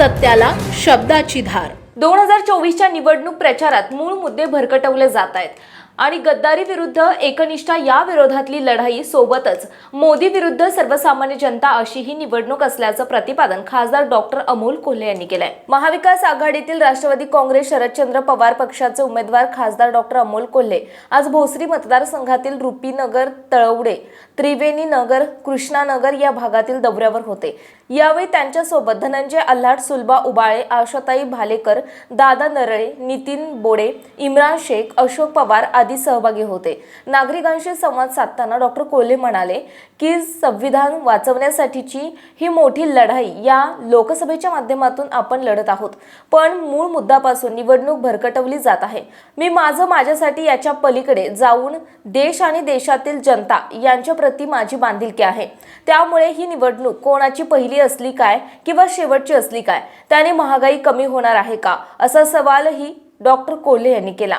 सत्याला शब्दाची धार. दोन हजार चोवीसच्या निवडणूक प्रचारात मूळ मुद्दे भरकटवले जात आहेत. आणि गद्दारी विरुद्ध एकनिष्ठा या विरोधातली लढाई सोबतच मोदी विरुद्ध सर्वसामान्य जनता अशी ही निवडणूक असल्याचं प्रतिपादन खासदार डॉक्टर अमोल कोल्हे यांनी केलंय. महाविकास आघाडीतील राष्ट्रवादी काँग्रेस शरदचंद्र पवार पक्षाचे उमेदवार खासदार डॉक्टर अमोल कोल्हे आज भोसरी मतदारसंघातील रुपीनगर तळवडे त्रिवेणी नगर कृष्णानगर या भागातील दौऱ्यावर होते. यावेळी त्यांच्यासोबत धनंजय अल्हाट सुलभा उबाळे आशाताई भालेकर दादा नरळे नितीन बोडे इम्रान शेख अशोक पवार आदी सहभागी होते. नागरिकांशी संवाद साधताना डॉक्टर कोल्हे म्हणाले की संविधान वाचवण्यासाठीची ही मोठी लढाई या लोकसभेच्या माध्यमातून आपण लढत आहोत. पण मूळ मुद्द्यापासून निवडणूक भरकटवली जात आहे. मी माझं माझ्यासाठी याच्या पलीकडे जाऊन देश आणि देशातील जनता यांच्या प्रती माझी बांधिलकी आहे. त्यामुळे ही निवडणूक कोणाची पहिली असली काय किंवा शेवटची असली काय त्याने महागाई कमी होणार आहे का असा सवालही डॉक्टर कोल्हे यांनी केला.